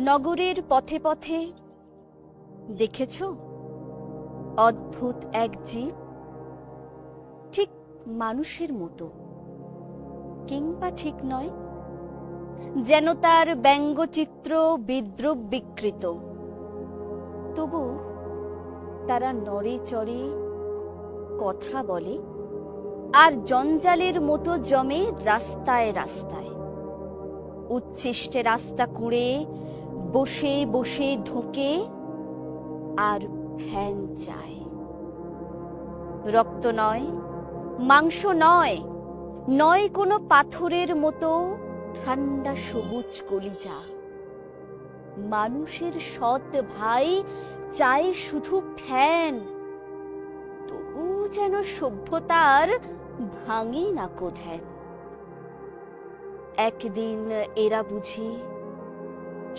নগরের পথে পথে। দেখেছ? অদ্ভুত এক জীব। ঠিক মানুষের মতো। কিংবা ঠিক নয়, যেন তার ব্যঙ্গচিত্র বিদ্রুপ বিকৃত। তবু তারা নড়ে চড়ে কথা বলে, আর জঞ্জালের মতো জমে রাস্তায় রাস্তায়। উচ্ছিষ্টে রাস্তা কুঁড়ে বসে বসে ধুকে আর ফ্যান চায়। রক্ত নয়, মাংস নয় নয় কোনো পাথরের মতো ঠান্ডা সবুজ কলিজা। মানুষের সৎ ভাই চায় শুধু ফ্যান, তবু যেন সভ্যতার ভাঙে না কোধ্যান একদিন এরা বুঝি